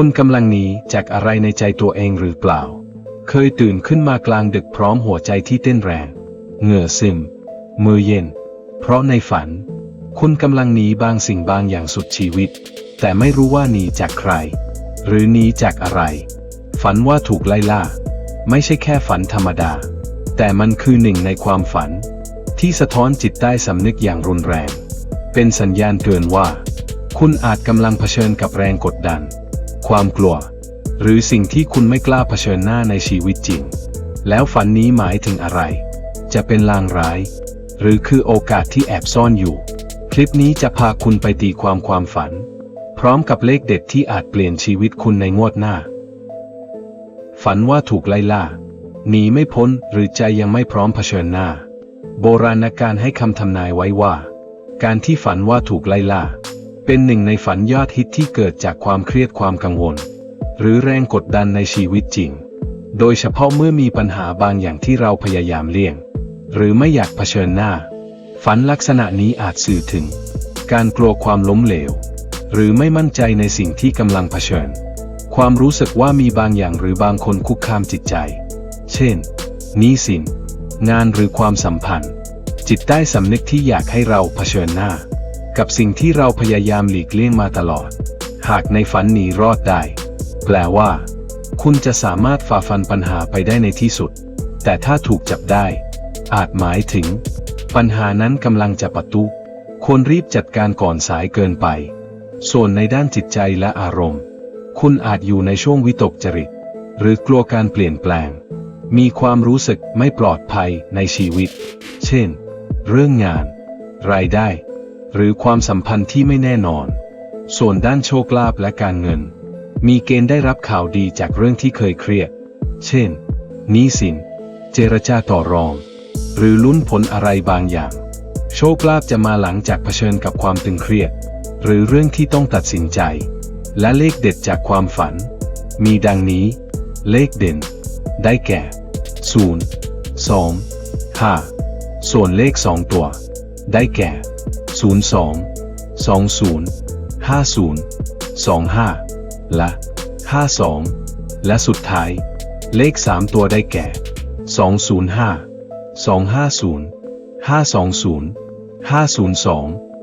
คุณกำลังหนีจากอะไรในใจตัวเองหรือเปล่า เคยตื่นขึ้นมากลางดึกพร้อมหัวใจที่เต้นแรง เหงื่อซึม มือเย็น เพราะในฝัน คุณกำลังหนีบางสิ่งบางอย่างสุดชีวิต แต่ไม่รู้ว่าหนีจากใคร หรือหนีจากอะไร ฝันว่าถูกไล่ล่า ไม่ใช่แค่ฝันธรรมดา แต่มันคือหนึ่งในความฝัน ที่สะท้อนจิตใต้สำนึกอย่างรุนแรง เป็นสัญญาณเตือนว่า คุณอาจกำลังเผชิญกับแรงกดดัน ความกลัว หรือสิ่งที่คุณไม่กล้าเผชิญหน้าในชีวิตจริง แล้วฝันนี้หมายถึงอะไร จะเป็นลางร้าย หรือคือโอกาสที่แอบซ่อนอยู่ คลิปนี้จะพาคุณไปตีความความฝัน พร้อมกับเลขเด็ดที่อาจเปลี่ยนชีวิตคุณในงวดหน้า ฝันว่าถูกไล่ล่าหนีไม่พ้นหรือใจยังไม่พร้อมเผชิญหน้า โบราณการให้คำทำนายไว้ว่า การที่ฝันว่าถูกไล่ล่า เป็นหนึ่งในฝันยอดฮิตที่เกิดจากความเครียดความกังวล หรือแรงกดดันในชีวิตจริง โดยเฉพาะเมื่อมีปัญหาบางอย่างที่เราพยายามเลี่ยง หรือไม่อยากเผชิญหน้า ฝันลักษณะนี้อาจสื่อถึง การกลัวความล้มเหลว หรือไม่มั่นใจในสิ่งที่กำลังเผชิญ ความรู้สึกว่ามีบางอย่างหรือบางคนคุกคามจิตใจ เช่นนี้สิน งานหรือความสัมพันธ์ จิตใต้สำนึกที่อยากให้เราเผชิญหน้า กับสิ่งที่เราพยายามหลีกเลี่ยงมาตลอด หากในฝันหนีรอดได้ แปลว่า คุณจะสามารถฝ่าฟันปัญหาไปได้ในที่สุด แต่ถ้าถูกจับได้ อาจหมายถึง ปัญหานั้นกำลังจะปะตุควรรีบจัดการก่อนสายเกินไป ส่วนในด้านจิตใจและอารมณ์ คุณอาจอยู่ในช่วงวิตกจริต หรือกลัวการเปลี่ยนแปลง มีความรู้สึกไม่ปลอดภัยในชีวิต เช่น เรื่องงาน รายได้ หรือความสัมพันธ์ที่ไม่แน่นอน ส่วนด้านโชคลาภและการเงิน มีเกณฑ์ได้รับข่าวดีจากเรื่องที่เคยเครียด เช่นหนี้สิน เจรจาต่อรอง หรือลุ้นผลอะไรบางอย่าง โชคลาภจะมาหลังจากเผชิญกับความตึงเครียด หรือเรื่องที่ต้องตัดสินใจ และเลขเด็ดจากความฝัน มีดังนี้ เลขเด่น ได้แก่ 0 2 5 ส่วนเลข 2 ตัว ได้แก่ 02 20 50 25 และ 52 และสุดท้าย เลข 3 ตัวได้แก่ 205 250 520 502